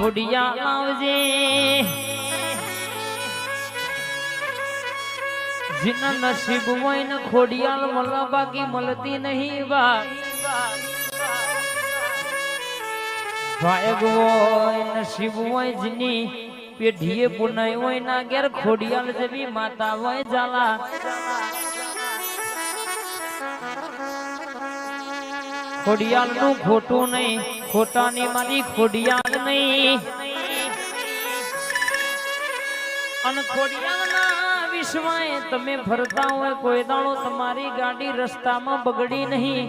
ખોડિયા આવજે જીના નસીબ હોય ને ખોડિયાલ મળવા બાકી મળતી નહીં ભાગ હોય, નસીબ હોય, જીની પેઢીએ પુનાઈ હોય, ના ઘેર ખોડિયાલ જેવી માતા હોય जाला ખોડિયાલનું ખોટું નહીં, ખોટાની મારી ખોડિયાલ નહીં. અને ખોડિયાલના વિશ્વાએ તમે ફરતા હોય, કોઈ દાણો તમારી ગાડી રસ્તામાં બગડી નહીં,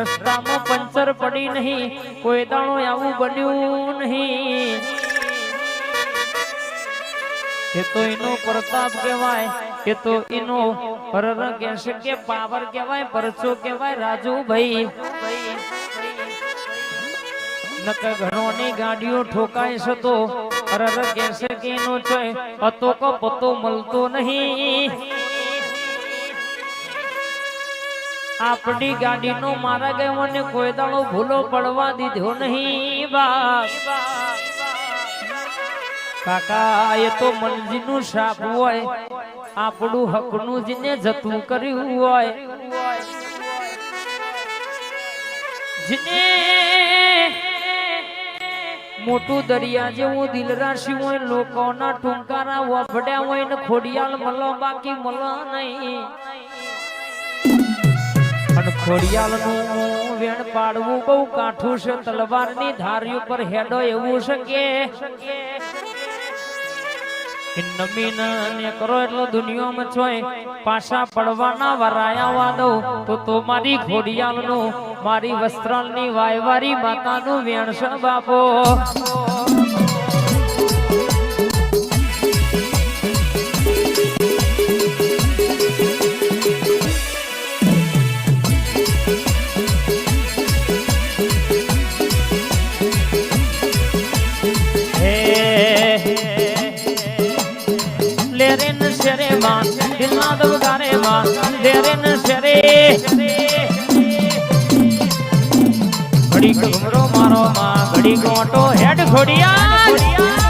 રસ્તામાં પંચર પડી નહીં, કોઈ દાણો આવું બન્યું નહીં. એ તો એનો પ્રતાપ કહેવાય. એ તો એનો પરર કહેશે કે પાવર કહેવાય, પરચો કહેવાય રાજુભાઈ નક ઘણોની ગાડીઓ ઠોકાય છે તો પરર કહેશે કે એનો ચોય અતો કો પતો મળતો નહીં. આપણી ગાડીનો મારા ગયો ને કોઈ દાડો ભૂલો પડવા દીધો નહીં બાપ. કાકા એ તો મનજીનું શાપ હોય, આપણું હકનું જેને જતું કર્યું હોય. મોટું દરિયા જેવું દિલ રાશી હોય, લોકોના ટૂંકારા વફડ્યા હોય ને ખોડિયાલ મળો બાકી મળો નહીં. અને ખોડિયાલનું વેણ પાડવું બહુ કાઠું છે, તલવારની ધારી ઉપર હેડો એવું છે કે નમીન કરો એટલો દુનિયામાં જોય પાછા પડવાના વરાયા વાદો તો તો મારી ખોડિયાલનું મારી વસ્ત્રાલની વાયવારી માતા નું વેણ બાપો. શરે માં દિલના દવગારે માં લેરેન શરે. ઘડી ઘુમરો મારો માં ઘડી ગોટો હેડ ખોડિયા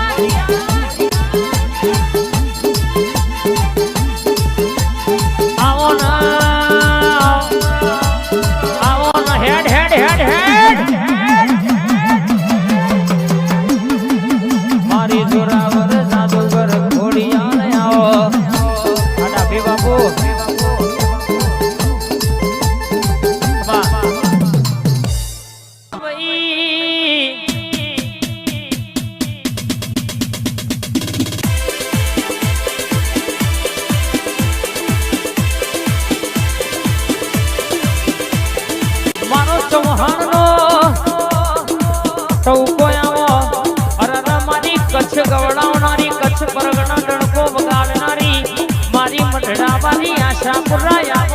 ગવડાવનારી પરગણો ડણકો વગાડનારી મારી મઢડા વાલી આશા પુરાયા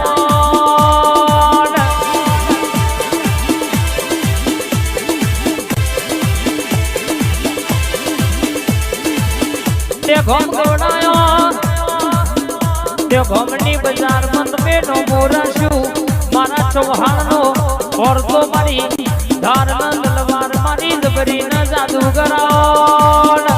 ઘોમ ગવડાયો તે ઘોમની તમે ના જાદુ કરાવો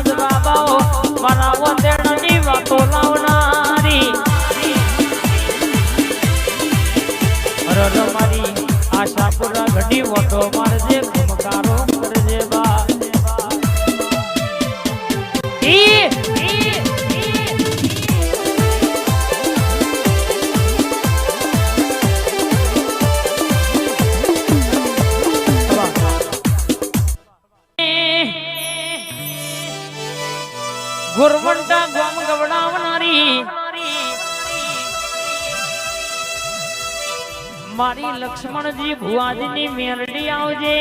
નાભી ના જ બાબાઓ, મારા વંદેડાની વાતો લાવનારી. અરર મારી મારજે ખમકારો કરજે બા. ઈ મારી લક્ષ્મણજી ભુવાજીની મેરડી આવજે.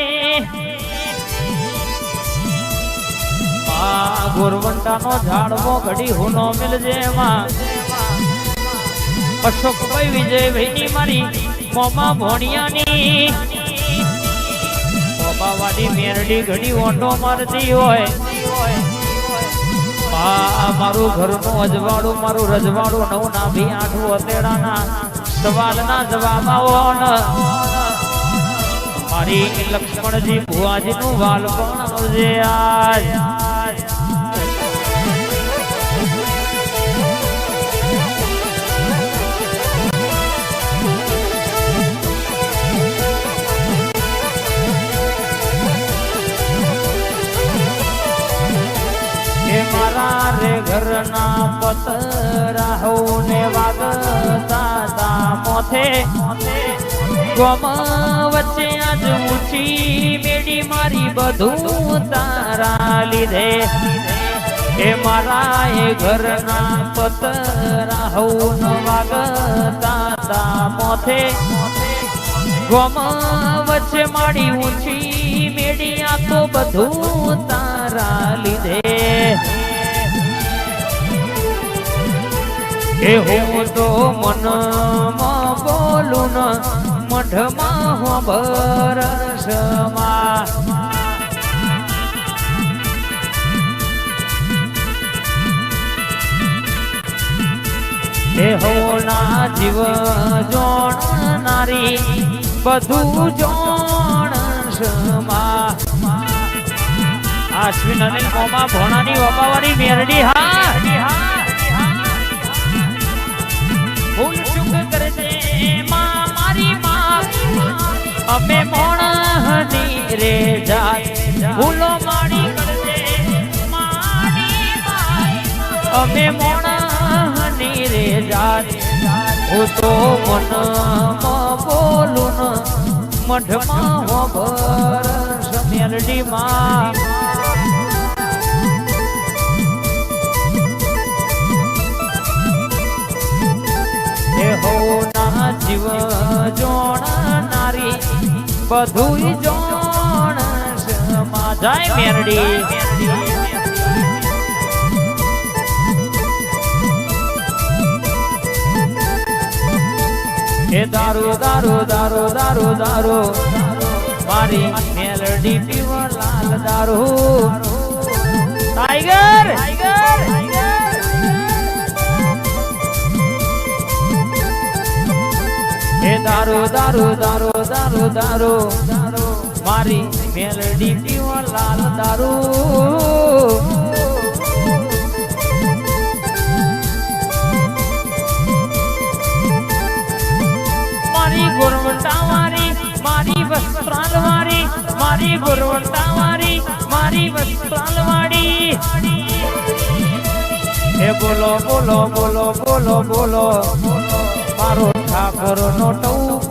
ગોરવંટાનો ઝાડવો ઘડી હુનો મિલજે માં અશોકભાઈ વિજયભાઈની મારી મોમા ભોણિયાની. મોમાવાળી મેરડી ઘડી ઓટો મારતી હોય. મારું ઘરનું અજવાળું, મારું રજવાડું નવ ના ભી આઠું અતેડાના સવાલના જવાબ આવો ને મારી લક્ષ્મણજી ભુવાજીનું વાલ પણ આવજે આજ? મારા રે ઘરના પતરા હોને વાગતા તા મોથે ગમ વચ્ચે આજ ઊંચી મેડી મારી બધું તારા લીધે. એ મારા એ ઘરના પતરા હોન વાગતા તા મોથે. ગમ વચ્ચે માડી ઊંચી મેડી આ તો બધું તારા લીધે. એ હું તો મનમાં બોલું ન મઠમાં હું બરસમાં એ હોના જીવ જોણનારી બધું જોણ સમા. આશ્વિન અને કોમા ભણાની વપાવાની મેરડી હા મારી માં, અમે મોણની રે જાત ભૂલો માણી કરજે મારી અમે મોણની રે જાત હું તો મનમાં બોલું ન, મઢમાં હો બરસ મેલડી માં એ હો ના જીવ જોણનારી બધું જોણ સમા મેરડી. એ દારૂ દારૂ દારૂ દારૂ દારૂ. મારી મેલડી પીવા લાલ દારૂ. ટાઈગર ટાઈગર એ દારૂ દારૂ દારૂ દારૂ દારૂ. મારી મેલડી પીવા લાલ દારૂ. વાળી મારી વસ્ત્રાલ વાળી મારી વાળી એ બોલો બોલો બોલો બોલો બોલો. મારો ઠાકોર નો ટૌક